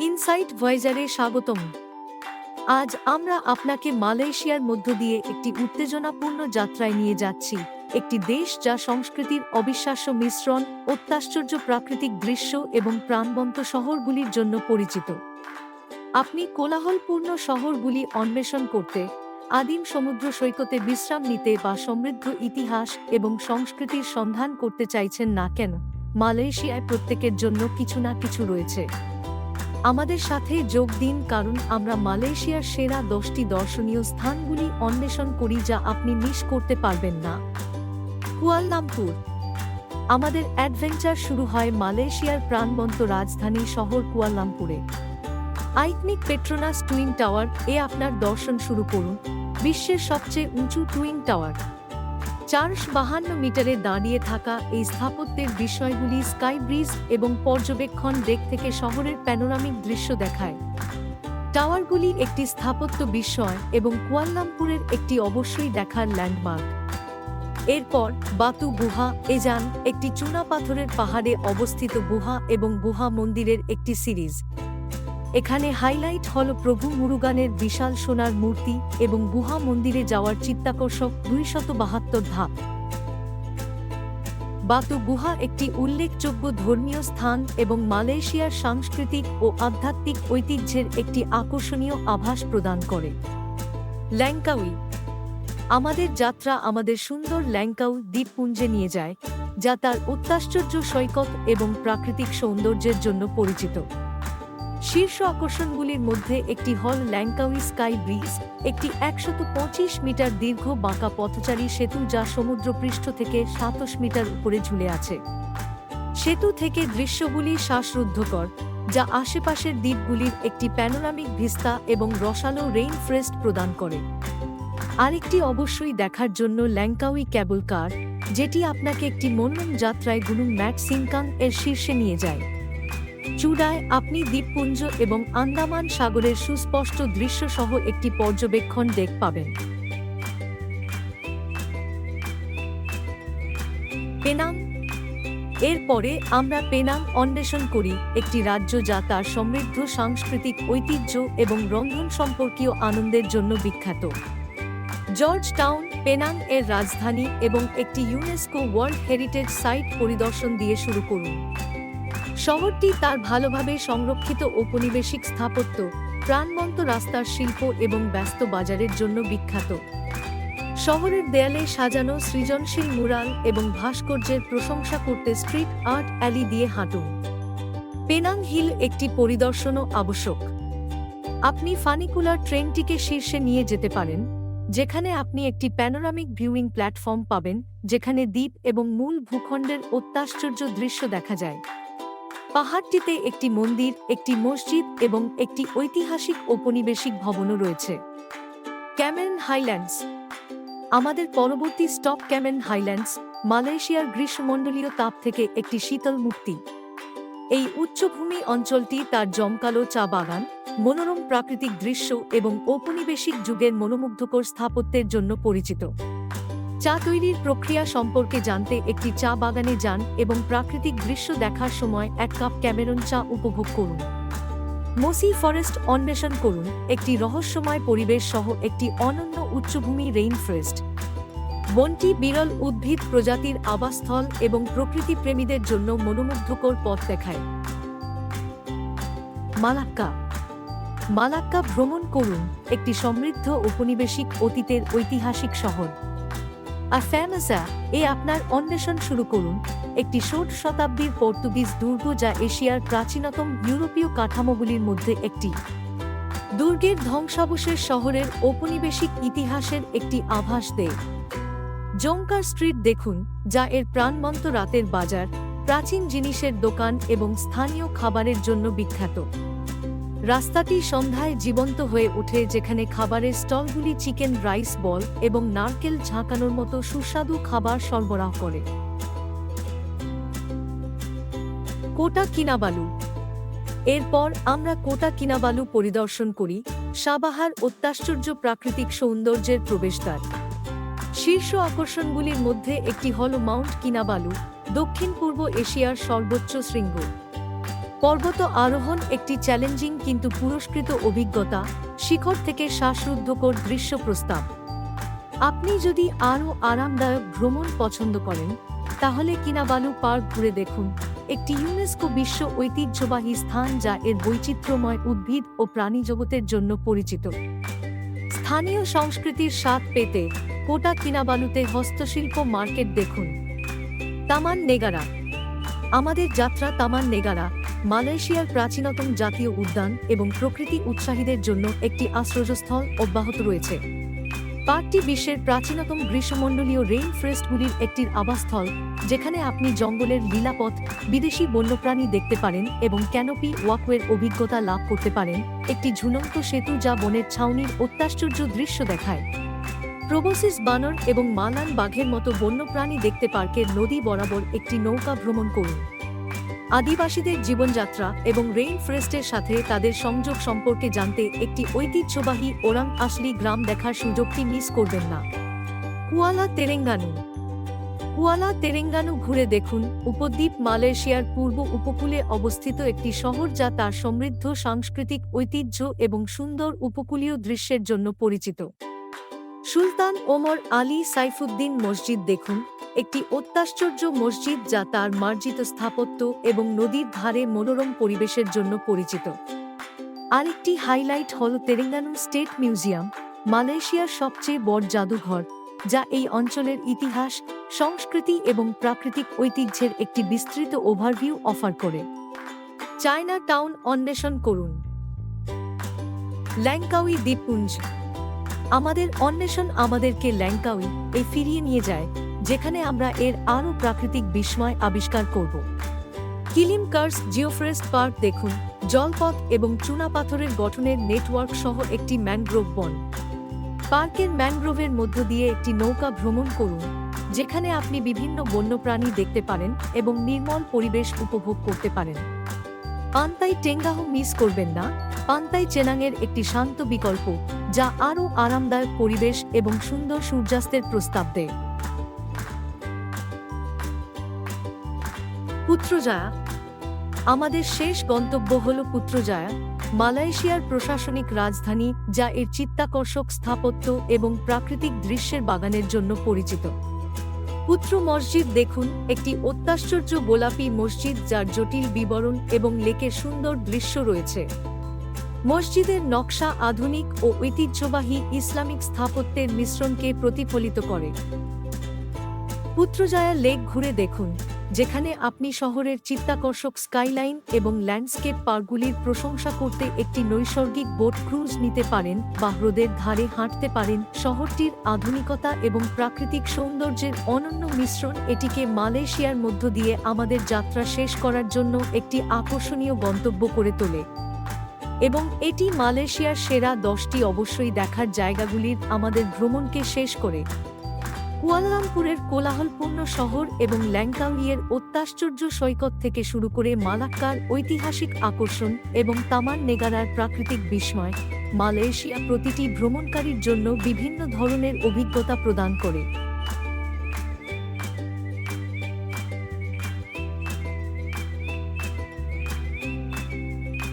Insight ভয়েজারে স্বাগতম। আজ আমরা আপনাকে মালয়েশিয়ার মধ্য দিয়ে একটি উত্তেজনাপূর্ণ যাত্রায় নিয়ে যাচ্ছি। একটি দেশ যা সংস্কৃতির অবিশ্বাস্য মিশ্রণ, অত্যাশ্চর্য প্রাকৃতিক দৃশ্য এবং প্রাণবন্ত শহরগুলির জন্য পরিচিত। আপনি কোলাহলপূর্ণ শহরগুলি অন্বেষণ করতে, আদিম সমুদ্র সৈকতে বিশ্রাম নিতে বা সমৃদ্ধ ইতিহাস এবং সংস্কৃতির সন্ধান করতে চাইছেন না কেন? মালয়েশিয়ায় প্রত্যেকের জন্য কিছু না কিছু রয়েছে। আমাদের সাথে যোগ দিন কারণ আমরা মালয়েশিয়ার সেরা দশটি দর্শনীয় স্থানগুলি অন্বেষণ করি যা আপনি মিস করতে পারবেন না। কুয়ালালামপুর। আমাদের অ্যাডভেঞ্চার শুরু হয় মালয়েশিয়ার প্রাণবন্ত রাজধানী শহর কুয়ালালামপুরে। আইকনিক পেট্রোনাস টুইন টাওয়ার, এ আপনার দর্শন শুরু করুন। বিশ্বের সবচেয়ে উঁচু টুইন টাওয়ার। চারশো বাহান্ন মিটারে দাঁড়িয়ে থাকা এই স্থাপত্যের বিষয়গুলি স্কাই ব্রিজ এবং পর্যবেক্ষণ ডেক থেকে শহরের প্যানোরামিক দৃশ্য দেখায়। টাওয়ারগুলি একটি স্থাপত্য বিস্ময় এবং কুয়ালালামপুরের একটি অবশ্যই দেখার ল্যান্ডমার্ক। এরপর বাতু গুহা, এজান, একটি চুনা পাথরের পাহাড়ে অবস্থিত গুহা এবং গুহা মন্দিরের একটি সিরিজ। এখানে হাইলাইট হল প্রভু মুরুগানের বিশাল সোনার মূর্তি এবং গুহা মন্দিরে যাওয়ার চিত্তাকর্ষক দুইশত বাহাত্তর ধাপ। বাতু গুহা একটি উল্লেখযোগ্য ধর্মীয় স্থান এবং মালয়েশিয়ার সাংস্কৃতিক ও আধ্যাত্মিক ঐতিহ্যের একটি আকর্ষণীয় আভাস প্রদান করে। ল্যাংকাউই। আমাদের যাত্রা আমাদের সুন্দর ল্যাংকাউ দ্বীপপুঞ্জে নিয়ে যায়, যা তার অত্যাশ্চর্য সৈকত এবং প্রাকৃতিক সৌন্দর্যের জন্য পরিচিত। শীর্ষ আকর্ষণগুলির মধ্যে একটি হল ল্যাংকাউই স্কাই ব্রিজ। একটি একশত পঁচিশ মিটার দীর্ঘ বাঁকা পথচারী সেতু যা সমুদ্রপৃষ্ঠ থেকে সাতশ মিটার উপরে ঝুলে আছে। সেতু থেকে দৃশ্যগুলি শ্বাসরুদ্ধকর, যা আশেপাশের দ্বীপগুলির একটি প্যানোরামিক ভিস্তা এবং রসালো রেইন ফ্রেস্ট প্রদান করে। আরেকটি অবশ্যই দেখার জন্য ল্যাংকাউই ক্যাবল কার, যেটি আপনাকে একটি মনোরম যাত্রায় গুনুং ম্যাট সিংকাং এর শীর্ষে নিয়ে যায়। চূড়ায় আপনি দ্বীপপুঞ্জ এবং আন্দামান সাগরের সুস্পষ্ট দৃশ্য সহ একটি পর্যবেক্ষণ ডেক পাবেন। পেনাং। এরপরে আমরা পেনাং অন্বেষণ করি, একটি রাজ্য যা তার সমৃদ্ধ সাংস্কৃতিক ঐতিহ্য এবং রন্ধন সম্পর্কীয় আনন্দের জন্য বিখ্যাত। জর্জ টাউন পেনাং এর রাজধানী এবং একটি ইউনেস্কো ওয়ার্ল্ড হেরিটেজ সাইট পরিদর্শন দিয়ে শুরু করুন। শহরটি তার ভালোভাবে সংরক্ষিত ঔপনিবেশিক স্থাপত্য, প্রাণবন্ত রাস্তার শিল্প এবং ব্যস্ত বাজারের জন্য বিখ্যাত। শহরের দেয়ালে সাজানো সৃজনশীল মুরাল এবং ভাস্কর্যের প্রশংসা করতে স্ট্রিট আর্ট অ্যালি দিয়ে হাঁটুন। পেনাং হিল একটি পরিদর্শনও আবশ্যক। আপনি ফানিকুলার ট্রেনটিকে শীর্ষে নিয়ে যেতে পারেন, যেখানে আপনি একটি প্যানোরামিক ভিউইং প্ল্যাটফর্ম পাবেন, যেখানে দ্বীপ এবং মূল ভূখণ্ডের অত্যাশ্চর্য দৃশ্য দেখা যায়। পাহাড়টিতে একটি মন্দির, একটি মসজিদ এবং একটি ঐতিহাসিক ঔপনিবেশিক ভবনও রয়েছে। Cameron Highlands. আমাদের পরবর্তী স্টপ ক্যামেরন হাইল্যান্ডস, মালয়েশিয়ার গ্রীষ্মমণ্ডলীয় তাপ থেকে একটি শীতল মুক্তি। এই উচ্চভূমি অঞ্চলটি তার জমকালো চা বাগান, মনোরম প্রাকৃতিক দৃশ্য এবং ঔপনিবেশিক যুগের মনোমুগ্ধকর স্থাপত্যের জন্য পরিচিত। চা তৈরির প্রক্রিয়া সম্পর্কে জানতে একটি চা বাগানে যান এবং প্রাকৃতিক দৃশ্য দেখার সময় এক কাপ ক্যামেরন চা উপভোগ করুন। মোসি ফরেস্ট অন্বেষণ করুন, একটি রহস্যময় পরিবেশ সহ একটি অনন্য উচ্চভূমি রেইন ফরেস্ট বনটি বিরল উদ্ভিদ প্রজাতির আবাসস্থল এবং প্রকৃতি প্রেমীদের জন্য মনোমুগ্ধকর পথ দেখায়। মালাক্কা। মালাক্কা ভ্রমণ করুন, একটি সমৃদ্ধ ঔপনিবেশিক অতীতের ঐতিহাসিক শহর। আর ফ্যামাসা এ আপনার অন্বেষণ শুরু করুন। একটি ষোট শতাব্দীর পর্তুগিজ দুর্গ যা এশিয়ার প্রাচীনতম ইউরোপীয় কাঠামোগুলির মধ্যে একটি। দুর্গের ধ্বংসাবশেষ শহরের ঔপনিবেশিক ইতিহাসের একটি আভাস দেয়। জঙ্কার স্ট্রিট দেখুন, যা এর প্রাণবন্ত রাতের বাজার, প্রাচীন জিনিসের দোকান এবং স্থানীয় খাবারের জন্য বিখ্যাত। রাস্তাটি সন্ধ্যায় জীবন্ত হয়ে ওঠে যেখানে খাবারের স্টলগুলি চিকেন রাইস বল এবং নারকেল ঝাঁকানোর মতো সুস্বাদু খাবার সরবরাহ করে। কোটা কিনাবালু। এরপর আমরা কোটা কিনাবালু পরিদর্শন করি, সাবাহার অত্যাশ্চর্য প্রাকৃতিক সৌন্দর্যের প্রবেশদ্বার। শীর্ষ আকর্ষণগুলির মধ্যে একটি হল মাউন্ট কিনাবালু দক্ষিণ পূর্ব এশিয়ার সর্বোচ্চ শৃঙ্গ। পর্বত আরোহণ একটি চ্যালেঞ্জিং কিন্তু পুরস্কৃত অভিজ্ঞতা, শিখর থেকে শ্বাসরুদ্ধকর দৃশ্য প্রস্তাব। আপনি যদি আরও আরামদায়ক ভ্রমণ পছন্দ করেন, তাহলে কিনাবালু পার্ক ঘুরে দেখুন, একটি ইউনেস্কো বিশ্ব ঐতিহ্যবাহী স্থান যা এর বৈচিত্র্যময় উদ্ভিদ ও প্রাণী জগতের জন্য পরিচিত। স্থানীয় সংস্কৃতির স্বাদ পেতে কোটা কিনাবালুতে হস্তশিল্প মার্কেট দেখুন। তামান নেগারা আমাদের যাত্রা তামান নেগারা মালয়েশিয়ার প্রাচীনতম জাতীয় উদ্যান এবং প্রকৃতি উৎসাহীদের জন্য একটি আশ্রয়স্থল অব্যাহত রয়েছে। পার্কটি বিশ্বের প্রাচীনতম গ্রীষ্মমণ্ডলীয় রেইন ফরেস্টগুলির একটির আবাসস্থল, যেখানে আপনি জঙ্গলের লীলাপথ, বিদেশি বন্যপ্রাণী দেখতে পারেন এবং ক্যানোপি ওয়াকওয়ের অভিজ্ঞতা লাভ করতে পারেন, একটি ঝুলন্ত সেতু যা বনের ছাউনির অত্যাশ্চর্য দৃশ্য দেখায়। প্রবোসিস বানর এবং মালান বাঘের মতো বন্যপ্রাণী দেখতে পার্কের নদী বরাবর একটি নৌকা ভ্রমণ করুন। আদিবাসীদের জীবনযাত্রা এবং রেইন ফরেস্টের সাথে তাদের সংযোগ সম্পর্কে জানতে একটি ঐতিহ্যবাহী ওরাং আসলি গ্রাম দেখার সুযোগটি মিস করবেন না। কুয়ালা তেলেঙ্গানু কুয়ালা তেলেঙ্গানু ঘুরে দেখুন, উপদ্বীপ মালয়েশিয়ার পূর্ব উপকূলে অবস্থিত একটি শহর যা তার সমৃদ্ধ সাংস্কৃতিক ঐতিহ্য এবং সুন্দর উপকূলীয় দৃশ্যের জন্য পরিচিত। সুলতান ওমর আলী সাইফুদ্দিন মসজিদ দেখুন, একটি অত্যাশ্চর্য মসজিদ যা তার মার্জিত স্থাপত্য এবং নদীর ধারে মনোরম পরিবেশের জন্য পরিচিত। আরেকটি হাইলাইট হল তেলেঙ্গানু স্টেট মিউজিয়াম, মালয়েশিয়ার সবচেয়ে বড় জাদুঘর, যা এই অঞ্চলের ইতিহাস, সংস্কৃতি এবং প্রাকৃতিক ঐতিহ্যের একটি বিস্তৃত ওভারভিউ অফার করে। চায়না টাউন অন্বেষণ করুন। ল্যাংকাউই দ্বীপপুঞ্জ আমাদের অন্বেষণ আমাদেরকে ল্যাংকাউই এ ফিরিয়ে নিয়ে যায়, যেখানে আমরা এর আরও প্রাকৃতিক বিস্ময় আবিষ্কার করব। কিলিম কার্স জিওফরেস্ট পার্ক দেখুন, জলপথ এবং চুনাপাথরের গঠনের নেটওয়ার্ক সহ একটি ম্যানগ্রোভ বন। পার্কের ম্যানগ্রোভের মধ্য দিয়ে একটি নৌকা ভ্রমণ করুন, যেখানে আপনি বিভিন্ন বন্যপ্রাণী দেখতে পারেন এবং নির্মল পরিবেশ উপভোগ করতে পারেন। পান্তাই টেঙ্গাহ মিস করবেন না, পান্তাই চেনাংয়ের একটি শান্ত বিকল্প যা আরও আরামদায়ক পরিবেশ এবং সুন্দর সূর্যাস্তের প্রস্তাব দেয়। পুত্রজায়া, আমাদের শেষ গন্তব্য হল পুত্রজায়া, মালয়েশিয়ার প্রশাসনিক রাজধানী যা এর চিত্তাকর্ষক স্থাপত্য এবং প্রাকৃতিক দৃশ্যের বাগানের জন্য পরিচিত। পুত্র মসজিদ দেখুন, একটি অত্যাশ্চর্য গোলাপি মসজিদ যার জটিল বিবরণ এবং লেকের সুন্দর দৃশ্য রয়েছে। মসজিদের নকশা আধুনিক ও ঐতিহ্যবাহী ইসলামিক স্থাপত্যের মিশ্রণকে প্রতিফলিত করে। পুত্রজায়া লেক ঘুরে দেখুন, যেখানে আপনি শহরের চিত্তাকর্ষক স্কাইলাইন এবং ল্যান্ডস্কেপ পার্কগুলির প্রশংসা করতে একটি নৈসর্গিক বোট ক্রুজ নিতে পারেন বা হ্রদের ধারে হাঁটতে পারেন, শহরটির আধুনিকতা এবং প্রাকৃতিক সৌন্দর্যের অনন্য মিশ্রণ এটিকে মালয়েশিয়ার মধ্য দিয়ে আমাদের যাত্রা শেষ করার জন্য একটি আকর্ষণীয় গন্তব্য করে তোলে। এবং এটি মালয়েশিয়ার সেরা দশটি অবশ্যই দেখার জায়গাগুলির আমাদের ভ্রমণকে শেষ করে। কুয়ালালামপুরের কোলাহলপূর্ণ শহর এবং ল্যাংকাউইয়ের অত্যাশ্চর্য সৈকত থেকে শুরু করে মালাক্কার ঐতিহাসিক আকর্ষণ এবং তামান নেগারার প্রাকৃতিক বিস্ময় মালয়েশিয়া প্রতিটি ভ্রমণকারীর জন্য বিভিন্ন ধরনের অভিজ্ঞতা প্রদান করে।